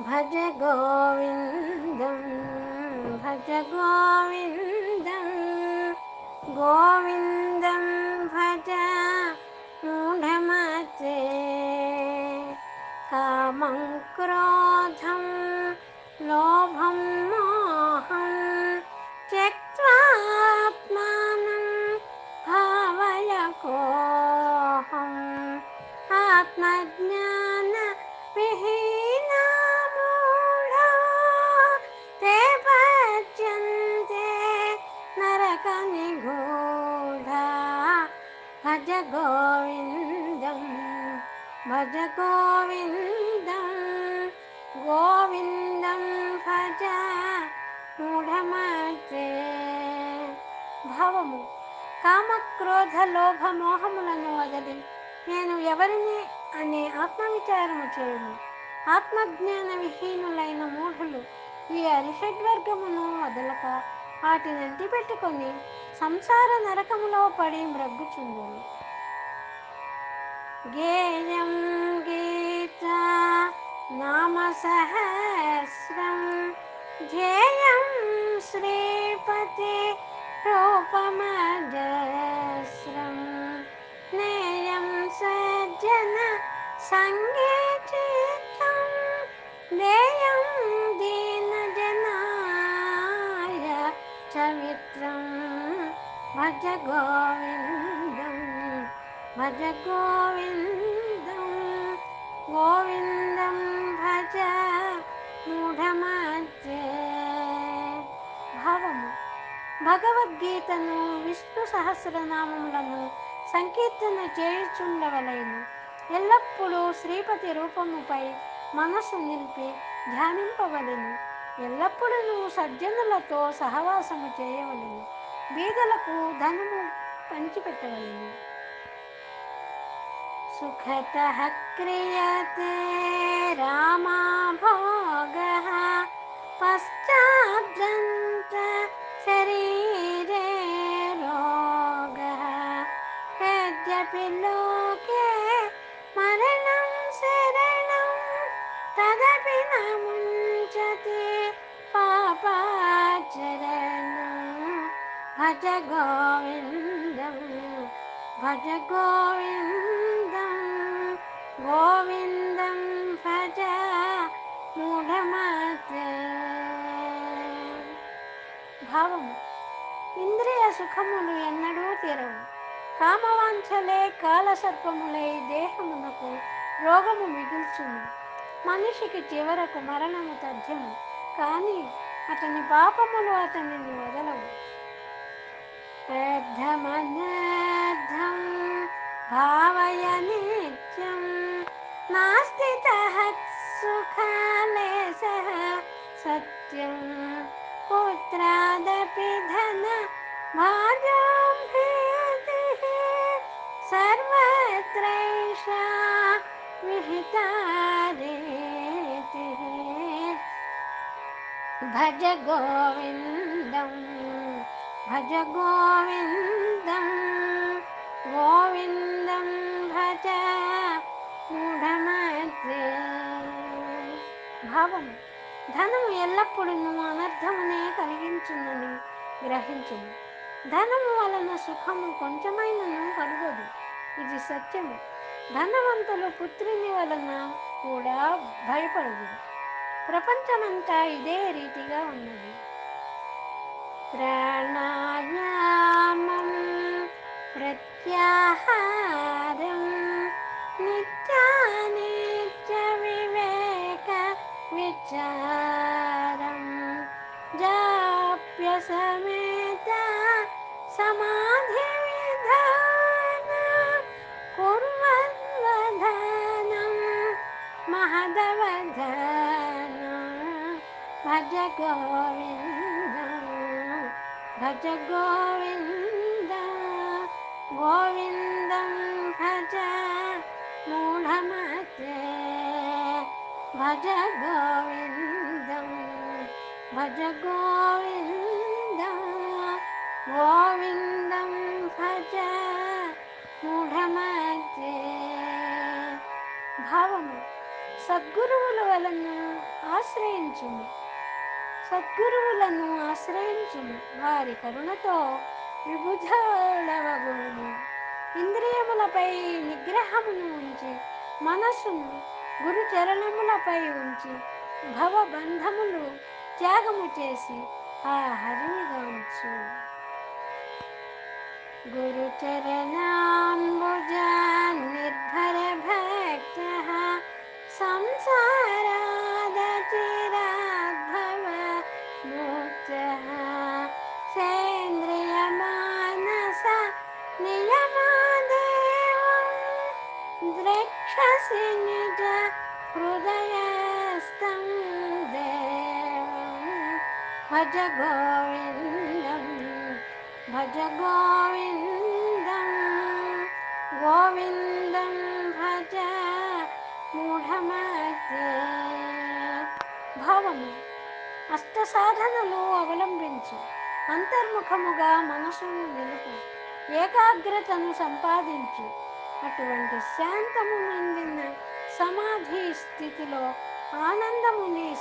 भज गोविन्दं भज गोविन्दं गोविन्दं भज मूढमते। कामं क्रोधम् భజ గోవిందం గోవిందం భజ మూఢమాచే భావము కామక్రోధ లోభ మోహములను వదలి నేను ఎవరిని అనే ఆత్మవిచారము చేయను. ఆత్మజ్ఞాన విహీనులైన మూఢులు ఈ అరిషడ్వర్గమును వదలక వాటిని అంటిపెట్టుకొని సంసార నరకములో పడి మ్రగ్గుచుందును ज्ञेयं गीता नामसहस्रं ज्येयं सज्जन सङ्गे चित्तं देयं दीनजनाय चवित्रं। भज गोविन्द। భజ గోవిందం గోవిందం భజ మూఢమధ్య భావము భగవద్గీతను విష్ణు సహస్రనామములను సంకీర్తన చేయుచుండవలెను ఎల్లప్పుడూ శ్రీపతి రూపముపై మనస్సు నిలిపి ధ్యానింపవలెను। ఎల్లప్పుడూ సజ్జనులతో సహవాసము చేయవలెను। బీదలకు ధనము పంచిపెట్టవలెను। सुखतः क्रियते रामाभोगः। शरीरे रोगः। यद्यपि लोके मरणं शरणं तदपि न मुञ्चति पापाचरणं। भज गोविन्दम्। భజ గోవిందం గోవిందం భజ మూఢమతే భావం ఇంద్రియ సుఖములు ఎన్నడూ తీరవు. కామవాంఛలే కాలసర్పములై దేహమునకు రోగము మిగుల్చును. మనిషికి చివరకు మరణము తథ్యము కానీ అతని పాపములు అతనిని వదలవు. అర్థమనర్థం भावय नित्यं नास्ति सुखाले सह सत्यं। पुत्रादपि धन धनमाजुतिः सर्वत्रैषा विहिता रेतिः भज गोविन्दं भज गोविन्दम्। గోవిందం భజ మూఢమతే భావం ధనము ఎల్లప్పుడూ అనర్థమునే కలిగించునని గ్రహించును ధనము వలన సుఖము కొంచెమైనను కలుగదు ఇది సత్యము. ధనవంతులు పుత్రుని వలన కూడా భయపడదు. ప్రపంచమంతా ఇదే రీతిగా ఉన్నది. ప్రాణాయామం प्रत्याहारं नित्यानित्यविवेकविचारं जाप्य समेता समाधि भज गोविन्दं भज गोविन्द గోవిందం భజ మూఢమతే. భజ గోవిందం భజ గోవిందం. గోవిందం భజ మూఢమతే. భావము. సద్గురువుల వలన ఆశ్రయించుము. సద్గురువులను ఆశ్రయించుము. వారి కరుణతో విబుధులవగును ఇంద్రియములపై నిగ్రహమును ఉంచి మనస్సును గురు చరణములపై ఉంచి భవబంధములు త్యాగము చేసి ఆ హరిని గాంచు గురు చరణాంబుజ నిర్భర సేంద్రియ మానస నియమాదేవం ద్రక్షసి నిజ హృదయస్థం దేవం భజ గోవిందం భజ గోవిందం గోవిందం భజ మూఢమతే భావము అష్ట సాధనలు అవలంబించు అంతర్ముఖముగా మనసును నిలుపు ఏకాగ్రతను సంపాదించు. అటువంటి శాంతము నొందిన సమాధి స్థితిలో ఆనందముని